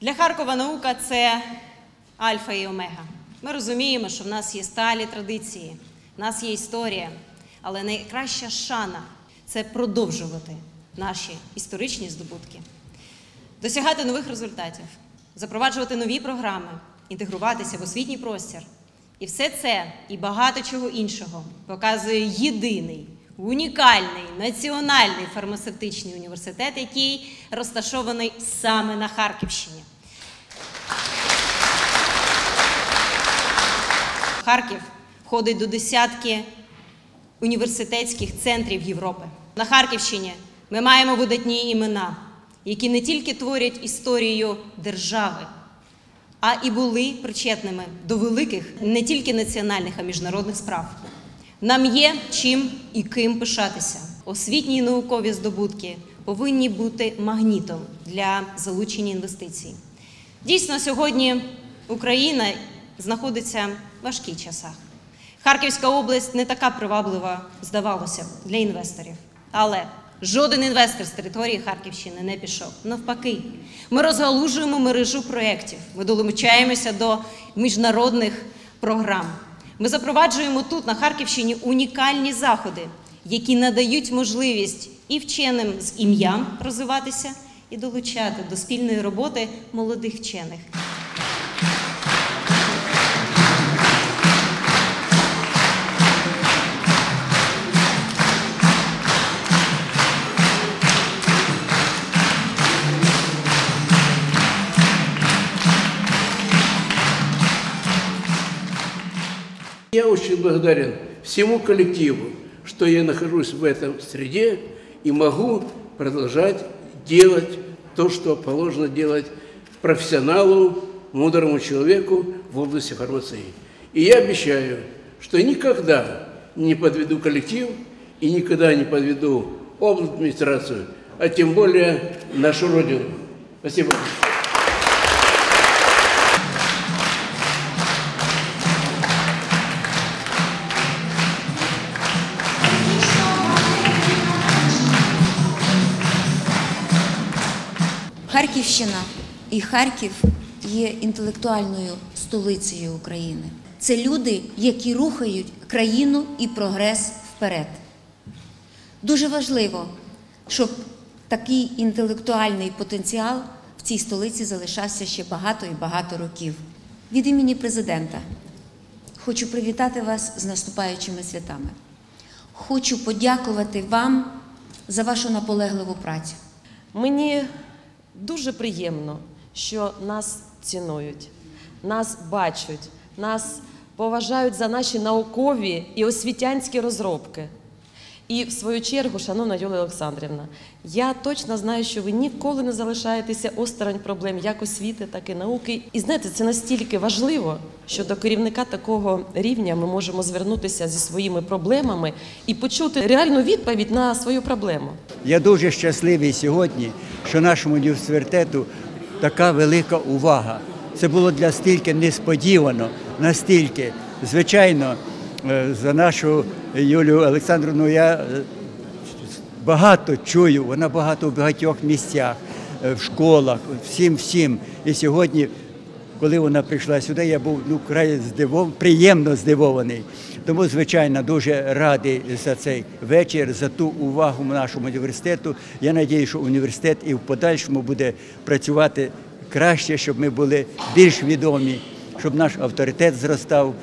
Для Харкова наука це альфа і омега. Ми розуміємо, що в нас є сталі традиції, в нас є історія, але найкраща шана це продовжувати наші історичні здобутки, досягати нових результатів, запроваджувати нові програми, інтегруватися в освітній простір. І все це і багато чого іншого показує єдиний, унікальний національний фармацевтичний університет, який розташований саме на Харківщині. Харків входить до десятки університетських центрів Європи. На Харківщині ми маємо видатні імена, які не тільки творять історію держави, а і були причетними до великих не тільки національних, а міжнародних справ. Нам є чим і ким пишатися. Освітні і наукові здобутки повинні бути магнітом для залучення інвестицій. Дійсно, сьогодні Україна знаходиться в важких часах. Харківська область не така приваблива, здавалося б, для інвесторів. Але жоден інвестор з території Харківщини не пішов. Навпаки, ми розгалужуємо мережу проєктів, ми долучаємося до міжнародних програм. Ми запроваджуємо тут, на Харківщині, унікальні заходи, які надають можливість і вченим з ім'ям розвиватися, і долучати до спільної роботи молодих вчених. Я очень благодарен всему коллективу, что я нахожусь в этом среде и могу продолжать делать то, что положено делать профессионалу, мудрому человеку в области фармации. И я обещаю, что никогда не подведу коллектив и никогда не подведу область администрацию, а тем более нашу Родину. Спасибо. Харківщина і Харків є інтелектуальною столицею України. Це люди, які рухають країну і прогрес вперед. Дуже важливо, щоб такий інтелектуальний потенціал в цій столиці залишався ще багато і багато років. Від імені президента хочу привітати вас з наступаючими святами. Хочу подякувати вам за вашу наполегливу працю. Мені дуже приємно, що нас цінують, нас бачать, нас поважають за наші наукові і освітянські розробки. І в свою чергу, шановна Юлія Олександрівна, я точно знаю, що ви ніколи не залишаєтеся осторонь проблем як освіти, так і науки. І знаєте, це настільки важливо, що до керівника такого рівня ми можемо звернутися зі своїми проблемами і почути реальну відповідь на свою проблему. Я дуже щасливий сьогодні, що нашому університету така велика увага. Це було для стільки несподівано, настільки. Звичайно, е, за нашу Юлію Олександровну я е, багато чую, вона багато в багатьох місцях, е, в школах, всім всім. І сьогодні, коли вона прийшла сюди, я був ну, край здивований, приємно здивований. Тому, звичайно, дуже радий за цей вечір, за ту увагу нашому університету. Я сподіваюся, що університет і в подальшому буде працювати краще, щоб ми були більш відомі, щоб наш авторитет зростав